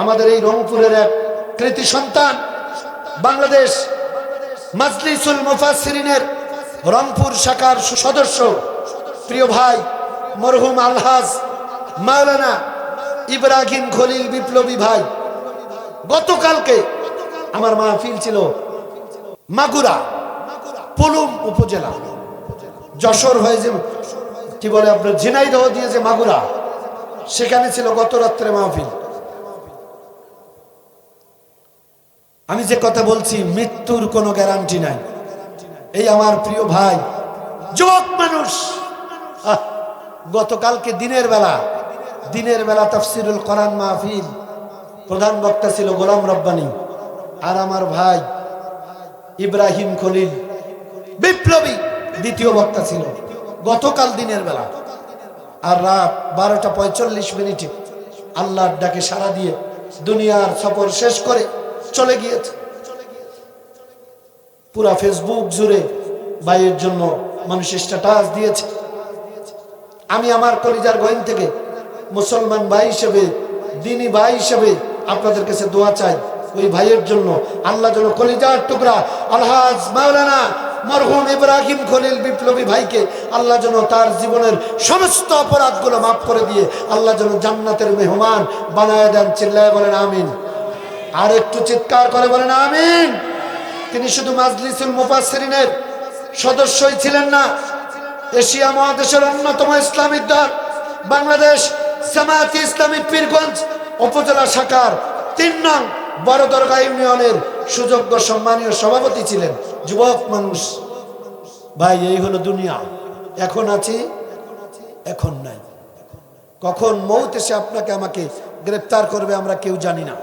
আমাদের এই রংপুরের এক কৃতি সন্তান, বাংলাদেশ মাজলিসুল মুফাসসিরিনের রংপুর শাখার সদস্য, প্রিয় ভাই মরহুম আলহাজ মাওলানা ইব্রাহিম খলিল বিপ্লবী ভাই। গতকালকে আমার মাহফিল ছিল মাগুরা, পুলুম উপজেলা, যশোর হয়ে যে কি বলে আপনার, ঝিনাইদহ দিয়ে যে মাগুরা, সেখানে ছিল গত রাত্রে মাহফিল। আমি যে কথা বলছি, মৃত্যুর কোনো গ্যারান্টি নাই। এই আমার প্রিয় ভাই, যুবক মানুষ। গতকালকে দিনের বেলা দিনের বেলা তাফসিরুল কোরআন মাহফিল, প্রধান বক্তা ছিল গোলাম রব্বানি। আর আমার ভাই, ইব্রাহিম খলিল, বিপ্লবী দ্বিতীয় বক্তা ছিল। গতকাল দিনের বেলা। আর রাত বারোটা পঁয়তাল্লিশ মিনিটে আল্লাহর ডাকে সাড়া দিয়ে দুনিয়ার সফর শেষ করে চলে গিয়েছে। পুরা ফেসবুক জুড়ে ভাইয়ের জন্য মানুষ স্ট্যাটাস দিয়েছে। আমি আমার কলিজার গহিন থেকে মুসলমান ভাই হিসেবে, দিনী ভাই হিসেবে আপনাদের কাছে দোয়া চাই। ওই ভাইয়ের জন্য আল্লাহ যেন কলিজার টুকরা আলহাজ মাওলানা মরহুম ইব্রাহিম খলিল বিপ্লবী ভাইকে আল্লাহ যেন তার জীবনের সমস্ত অপরাধগুলো মাফ করে দিয়ে আল্লাহ যেন জান্নাতের মেহমান বানায় দেন। চিল্লায় বলেন, আমিন। আর একটু চিৎকার করে বলেন, আমিন। তিনি শুধু মাজলিসুল মুফাসসিরিনের সদস্যই ছিলেন না, এশিয়া মহাদেশের অন্যতম ইসলামিক দল, বাংলাদেশ জামায়াতে ইসলামী পীরগঞ্জ উপজেলা শাখার তিন নং বড় দরগা ইউনিয়নের সুযোগ্য সম্মানীয় সভাপতি ছিলেন যুবক মানুষ। ভাই, এই হলো দুনিয়া। এখন আছি, এখন নাই। কখন মৌত এসে আপনাকে আমাকে গ্রেপ্তার করবে আমরা কেউ জানি না।